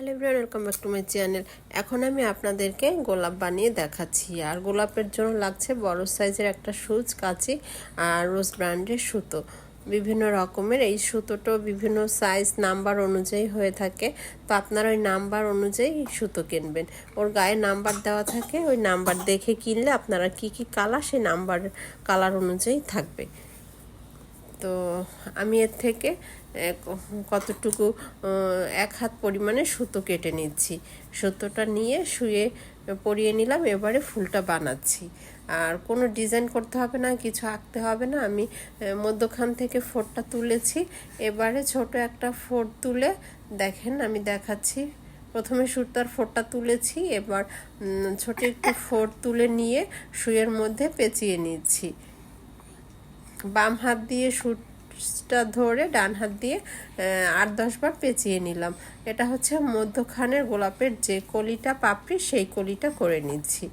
Hello everyone, welcome back to my channel. এখন আমি আপনাদেরকে গোলাপ বানিয়ে দেখাচ্ছি। আর গোলাপের জন্য লাগছে বড় সাইজের একটা সুচ, কাঁচি আর রোজ ব্র্যান্ডের সুতো। বিভিন্ন রকমের এই সুতোটা বিভিন্ন সাইজ, নাম্বার অনুযায়ী হয়ে থাকে। তো আপনারা ওই নাম্বার অনুযায়ী সুতো কিনবেন। ওর গায়ে নাম্বার দেওয়া থাকে, ওই নাম্বার দেখে কিনলে আপনারা কি কি কালার, সেই নাম্বার, কালার অনুযায়ী থাকবে। আমি এর থেকে কতটুকু এক হাত পরিমাণে সুতো কেটে নিচ্ছি। সুতোটা নিয়ে শুয়ে পরিয়ে নিলাম, এবারে ফুলটা বানাচ্ছি। আর কোনো ডিজাইন করতে হবে না, কিছু আঁকতে হবে না। আমি মধ্যখান থেকে ফোরটা তুলেছি। এবারে ছোট একটা ফোর তুলে দেখেন, আমি দেখাচ্ছি। প্রথমে সুতার ফোরটা তুলেছি, এবার ছোট একটু ফোর তুলে নিয়ে শুয়ের মধ্যে পেঁচিয়ে নিচ্ছি। বাম হাত দিয়ে সুটটা ধরে ডান হাত দিয়ে আট দশবার পেঁচিয়ে নিলাম। এটা হচ্ছে মধ্যখানের গোলাপের যে কলিটা পাপড়ি, সেই কলিটা করে নিচ্ছি।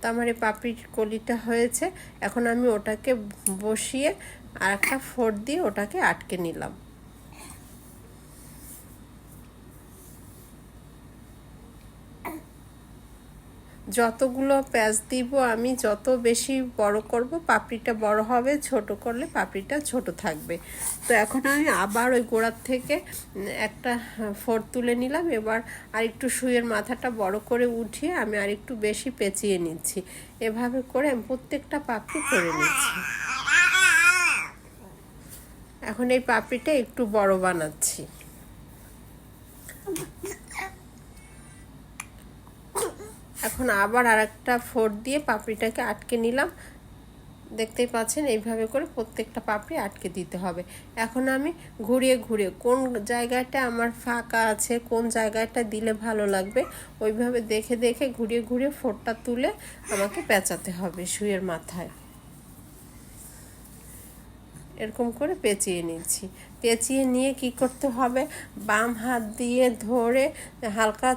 তো আমার এই পাপড়ির কলিটা হয়েছে। এখন আমি ওটাকে বসিয়ে আর একটা ফোর দিয়ে ওটাকে আটকে নিলাম। যতগুলো প্যাঁচ দিব, আমি যত বেশি বড় করব, পাপড়িটা বড় হবে, ছোট করলে পাপড়িটা ছোট থাকবে। তো এখন আমি আবার ওই গোড়ার থেকে একটা ফোর তুলে নিলাম। এবার আর একটু শুয়ের মাথাটা বড় করে উঠিয়ে আমি আর একটু বেশি পেঁচিয়ে নিচ্ছি। এভাবে করে আমি প্রত্যেকটা পাপড়ি করে নিচ্ছি। এখন এই পাপড়িটা একটু বড় বানাচ্ছি। এখন আবার আর একটা ফোর দিয়ে পাপড়িটাকে আটকে নিলাম। দেখতেই পাচ্ছেন, এইভাবে করে প্রত্যেকটা পাপড়ি আটকে দিতে হবে। এখন আমি ঘুরিয়ে ঘুরিয়ে কোন জায়গাটা আমার ফাঁকা আছে, কোন জায়গাটা দিলে ভালো লাগবে, ওইভাবে দেখে দেখে ঘুরিয়ে ঘুরিয়ে ফোরটা তুলে আমাকে পেঁচাতে হবে শুয়ের মাথায়। এরকম করে পেঁচিয়ে নিচ্ছি। পেঁচিয়ে নিয়ে কি করতে হবে? বাম হাত দিয়ে ধরে হালকা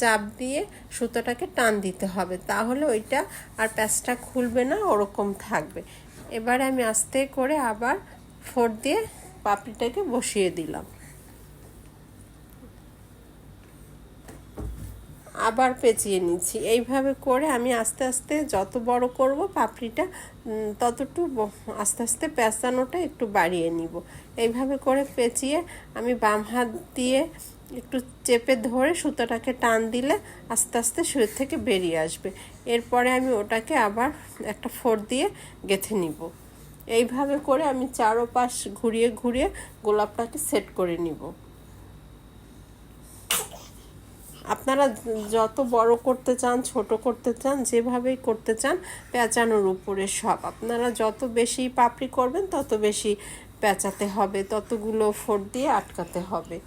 চাপ দিয়ে সুতোটাকে টান দিতে হবে। তাহলে ওইটা আর প্যাচটা খুলবে না, ওরকম থাকবে। এবারে আমি আস্তে করে আবার ফোর দিয়ে পাপড়িটাকে বসিয়ে দিলাম। আবার পেঁচিয়ে নিচ্ছি। এইভাবে করে আমি আস্তে আস্তে যত বড় করব পাপড়িটা ততটু আস্তে আস্তে পেঁচানোটা একটু বাড়িয়ে নিব। এইভাবে করে পেঁচিয়ে আমি বাম হাত দিয়ে একটু চেপে ধরে সুতোটাকে টান দিলে আস্তে আস্তে শুয়ের থেকে বেরিয়ে আসবে। এরপরে আমি ওটাকে আবার একটা ফোর দিয়ে গেথে নিব। এইভাবে করে আমি চারোপাশ ঘুরিয়ে ঘুরিয়ে গোলাপটাকে সেট করে নিব। আপনারা যত বড় করতে চান, ছোট করতে চান, যেভাবেই করতে চান, পেঁচানোর উপরে সব। আপনারা যত বেশি পাপড়ি করবেন, তত বেশি পেঁচাতে হবে, ততগুলো ফোর দিয়ে আটকাতে হবে।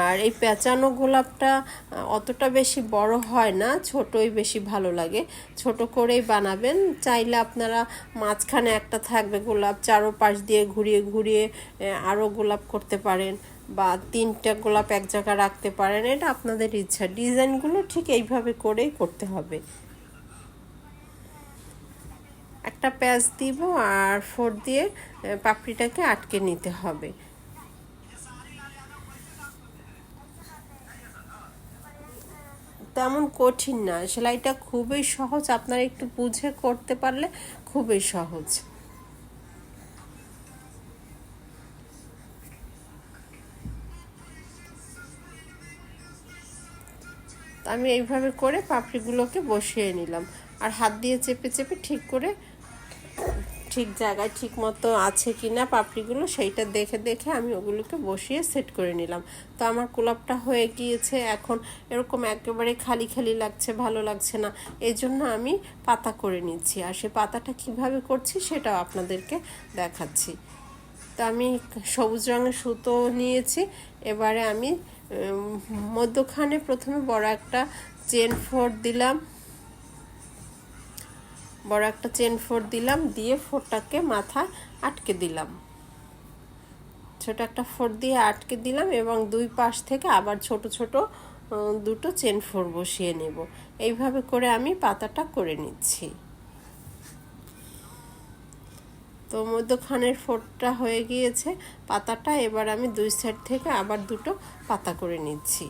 আর এই পেঁচানো গোলাপটা অতটা বেশি বড় হয় না, ছোটই বেশি ভালো লাগে। ছোট করেই বানাবেন। চাইলে আপনারা মাঝখানে একটা থাকবে গোলাপ চারো পাশ দিয়ে ঘুরিয়ে ঘুরিয়ে আরও গোলাপ করতে পারেন বা তিনটা গোলাপ এক জায়গায় রাখতে পারেন। এটা আপনাদের ইচ্ছা। ডিজাইনগুলো ঠিক এইভাবে করেই করতে হবে। একটা প্যাচ দিব আর ফোর দিয়ে পাপড়িটাকে আটকে নিতে হবে। তেমন কঠিন না। সেলাইটা খুবই সহজ। আপনারা একটু বুঝে করতে পারলে খুবই সহজ। আমি এইভাবে করে পাপড়িগুলোকে বসিয়ে নিলাম। আর হাত দিয়ে চেপে চেপে ঠিক করে ঠিক জায়গায় ঠিক মতো আছে কি না পাপড়িগুলো সেইটা দেখে দেখে আমি ওগুলোকে বসিয়ে সেট করে নিলাম। তো আমার গোলাপটা হয়ে গিয়েছে এখন। এরকম একেবারে খালি খালি লাগছে, ভালো লাগছে না। এই জন্য আমি পাতা করে নিচ্ছি। আর সে পাতাটা কীভাবে করছি সেটাও আপনাদেরকে দেখাচ্ছি। তো আমি সবুজ রঙের সুতো নিয়েছি। এবারে আমি মধ্যখানে প্রথমে বড় একটা চেন ফোর দিলাম। বড় একটা চেন ফোর দিলাম, দিয়ে ফোরটাকে মাথায় আটকে দিলাম। ছোট একটা ফোর দিয়ে আটকে দিলাম এবং দুই পাশ থেকে আবার ছোট ছোট দুটো চেন ফোর বসিয়ে নেব। এইভাবে করে আমি পাতাটা করে নিচ্ছি। তো মধ্যখানের ফোটটা হয়ে গিয়েছে, পাতাটা এবার আমি দুই সাইড থেকে আবার দুটো পাতা করে নিচ্ছি।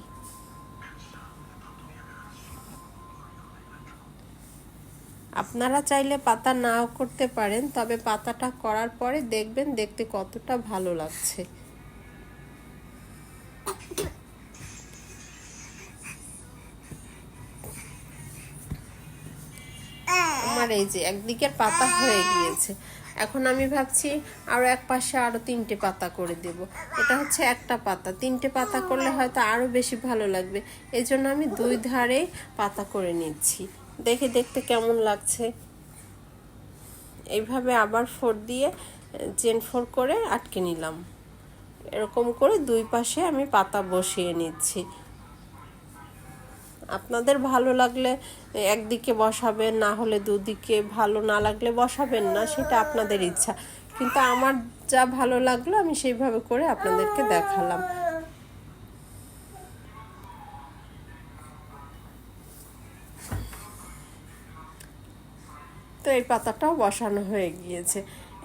আপনারা চাইলে পাতা নাও করতে পারেন, তবে পাতাটা করার পরে দেখবেন দেখতে কতটা ভালো লাগছে। আমার এই যে একদিকের পাতা হয়ে গিয়েছে। এখন আমি ভাবছি আরও এক পাশে আরও তিনটে পাতা করে দেব। এটা হচ্ছে একটা পাতা। তিনটে পাতা করলে হয়তো আরও বেশি ভালো লাগবে। এই জন্য আমি দুই ধারে পাতা করে নিচ্ছি। দেখে দেখতে কেমন লাগছে। এইভাবে আবার ফোর দিয়ে চেন ফোর করে আটকে নিলাম। এরকম করে দুই পাশে আমি পাতা বসিয়ে নিচ্ছি। আপনাদের ভালো লাগলে একদিকে বসাবেন, না হলে দুদিকে, ভালো না লাগলে বসাবেন না, সেটা আপনাদের ইচ্ছা। কিন্তু আমার যা ভালো লাগল, আমি সেইভাবে করে আপনাদেরকে দেখালাম। তো এই পাতাটাও বসানো হয়ে গিয়েছে।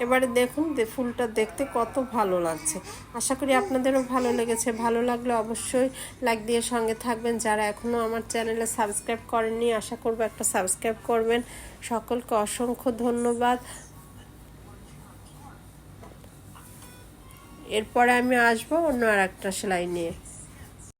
এবারে দেখুন ফুলটা দেখতে কত ভালো লাগছে। আশা করি আপনাদেরও ভালো লেগেছে। ভালো লাগলে অবশ্যই লাইক দিয়ে সঙ্গে থাকবেন। যারা এখনও আমার চ্যানেলে সাবস্ক্রাইব করেননি, আশা করব একটা সাবস্ক্রাইব করবেন। সকলকে অসংখ্য ধন্যবাদ। এরপরে আমি আসব অন্য আর একটা সেলাই নিয়ে।